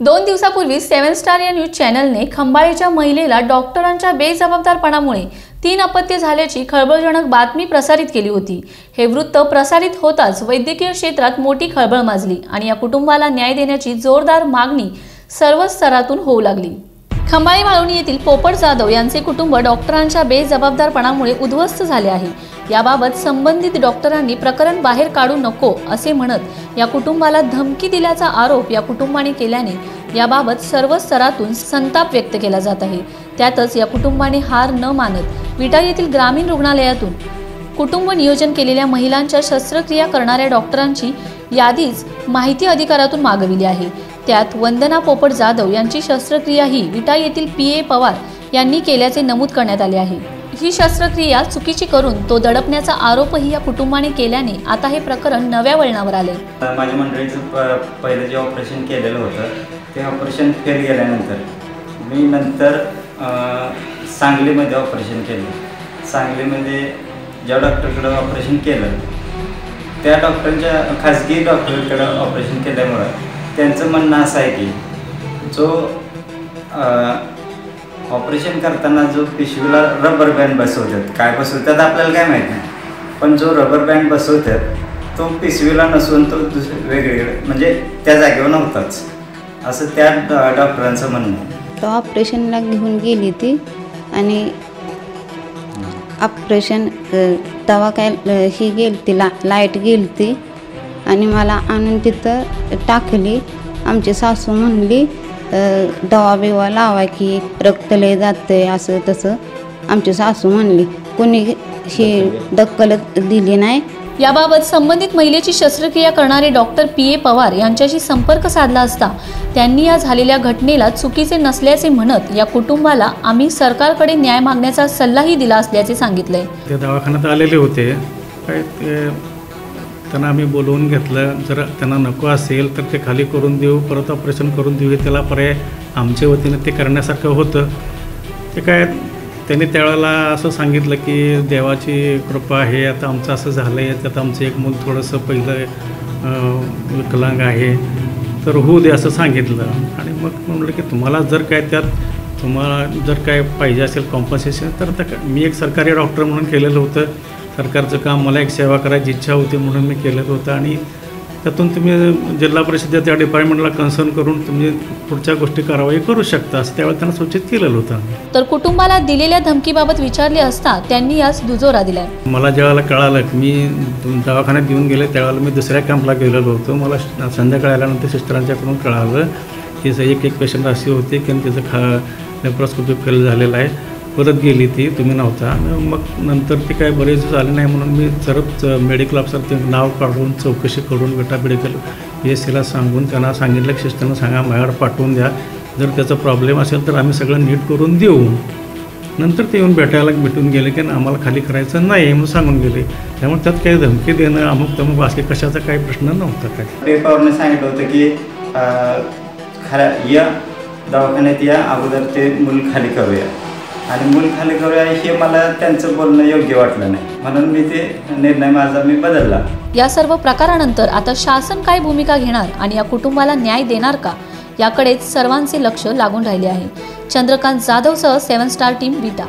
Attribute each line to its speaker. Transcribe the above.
Speaker 1: दोन दिवसापूर्वी seven star या न्यूज चॅनलने खंबाळीच्या महिलेला डॉक्टरांच्या बेजबाबदारपणामुळे तीन अपत्य झाल्याची खळबळजनक बातमी प्रसारित केली होती. हे वृत्त प्रसारित होताच वैद्यकीय क्षेत्रात मोठी खळबळ माजली आणि या कुटुंबाला न्याय देण्याची जोरदार मागणी सर्व स्तरातून होऊ लागली. खंबाळी माळवणी येथील पोपट जाधव यांचे कुटुंब डॉक्टरांच्या बेजबाबदारपणामुळे उद्ध्वस्त झाले आहे. याबाबत संबंधित डॉक्टरांनी प्रकरण बाहेर काढू नको असे म्हणत या कुटुंबाला धमकी दिल्याचा आरोप या कुटुंबाने केल्याने याबाबत सर्व स्तरातून संताप व्यक्त केला जात आहे. त्यातच या कुटुंबाने हार न मानत विटा येथील ग्रामीण रुग्णालयातून कुटुंब नियोजन केलेल्या महिलांच्या शस्त्रक्रिया करणाऱ्या डॉक्टरांची यादीच माहिती अधिकारातून मागविली आहे. त्यात वंदना पोपट जाधव यांची शस्त्रक्रिया ही विटा येथील पी ए पवार यांनी केल्याचे नमूद करण्यात आले आहे. ही शस्त्रक्रिया चुकीची करून तो दडपण्याचा आरोपही या कुटुंबाने केल्याने आता हे प्रकरण नव्या वळणावर आले.
Speaker 2: माझ्या मंडळीचं प पहिलं जे ऑपरेशन केलेलं होतं ते ऑपरेशन फेल गेल्यानंतर मी नंतर सांगलीमध्ये ऑपरेशन केलं. सांगलीमध्ये ज्या डॉक्टरकडं ऑपरेशन केलं त्या डॉक्टरच्या खाजगी डॉक्टरकडं ऑपरेशन केल्यामुळं त्यांचं म्हणणं असं आहे की जो ऑपरेशन करताना जो पिशवीला रबर बँड बसवतात काय बसवतात आपल्याला काय माहीत नाही. पण जो रबर बँड बसवतात तो पिशवीला नसून तो दुस वेगवेगळे म्हणजे त्या जागेवर नव्हताच. असं त्या डॉक्टरांचं म्हणणं
Speaker 3: तो ऑपरेशनला घेऊन गेली ती आणि ऑपरेशन तेव्हा काय ही गेली ती ला लाइट गेली ती आणि मला आणून तिथं टाकली. आमची सासू म्हणली दवा बिवा लावा की रक्त लय जातंय असं तसं. आमची सासू म्हणली कोणी ही दखल दिली नाही.
Speaker 1: याबाबत संबंधित महिलेची शस्त्रक्रिया करणारे डॉक्टर पी ए पवार यांच्याशी संपर्क साधला असता त्यांनी या झालेल्या घटनेला चुकीचे नसल्याचे म्हणत या कुटुंबाला आम्ही सरकारकडे न्याय मागण्याचा सल्लाही दिला असल्याचे सांगितलंय.
Speaker 4: ते दवाखान्यात आलेले होते. काय ते त्यांना आम्ही बोलवून घेतलं. जर त्यांना नको असेल तर ते खाली करून देऊ परत ऑपरेशन करून देऊ हे त्याला पर्याय आमच्या वतीनं ते करण्यासारखं होतं. ते काय त्यांनी त्यावेळेला असं सांगितलं की देवाची कृपा आहे आता आमचं असं झालं आहे त्यात आमचं एक मूल थोडंसं पहिलं विकलांग आहे. तर होऊ दे असं सांगितलं. आणि मग म्हटलं की तुम्हाला जर काय त्यात तुम्हाला जर काय पाहिजे असेल कॉम्पन्सेशन तर मी एक सरकारी डॉक्टर म्हणून केलेलं होतं. सरकारचं काम मला एक सेवा करायची इच्छा होती म्हणून मी केलेलं होतं. आणि त्यातून तुम्ही जिल्हा परिषदेच्या त्या डिपार्टमेंटला कन्सर्न करून तुम्ही पुढच्या गोष्टी कारवाई करू शकता असं त्यावेळेला त्यांना सूचित केलेलं होतं
Speaker 1: तर कुटुंबाला दिलेल्या धमकीबाबत विचारले असता त्यांनी यास दुजोरा दिलाय.
Speaker 4: मला ज्यावेळेला कळालं की मी दवाखान्यात येऊन गेले त्यावेळेला मी दुसऱ्या कॅम्पला गेलेलो होतो. मला संध्याकाळी आल्यानंतर सिस्टरांच्याकडून कळालं की एक एक पेशंट असे होते की त्याचं खा लेप्रोस्कोपी फेल झालेलं आहे. परत गेली ती तुम्ही नव्हता. आणि मग नंतर ते काय बरेच झाले नाही म्हणून मी सरच मेडिकल ऑफिसर ते नाव काढून चौकशी करून बेटा मेडिकल पी एस सीला सांगून त्यांना सांगितलं की सिस्टरनं सांगा माझ्यावर पाठवून द्या. जर त्याचा प्रॉब्लेम असेल तर आम्ही सगळं नीट करून देऊ. नंतर ते येऊन भेटायला भेटून गेले की आम्हाला खाली करायचं नाही म्हणून सांगून गेले. त्यामुळे त्यात काही धमकी देणं अमुक तमुक बाकी कशाचा काही प्रश्न नव्हता काय
Speaker 2: पेपरने सांगितलं होतं की खरा या दवाखान्यात या अगोदर ते मूल खाली करूया. आणि मूल खाली करूया हे मला त्यांचं बोलणं योग्य वाटलं नाही. म्हणून मी ते निर्णय माझा मी बदलला.
Speaker 1: या सर्व प्रकारानंतर आता शासन काय भूमिका घेणार आणि या कुटुंबाला न्याय देणार का? याकडेच सर्वांचे लक्ष लागून राहिले आहे. चंद्रकांत जाधवसह सेवन स्टार टीम विटा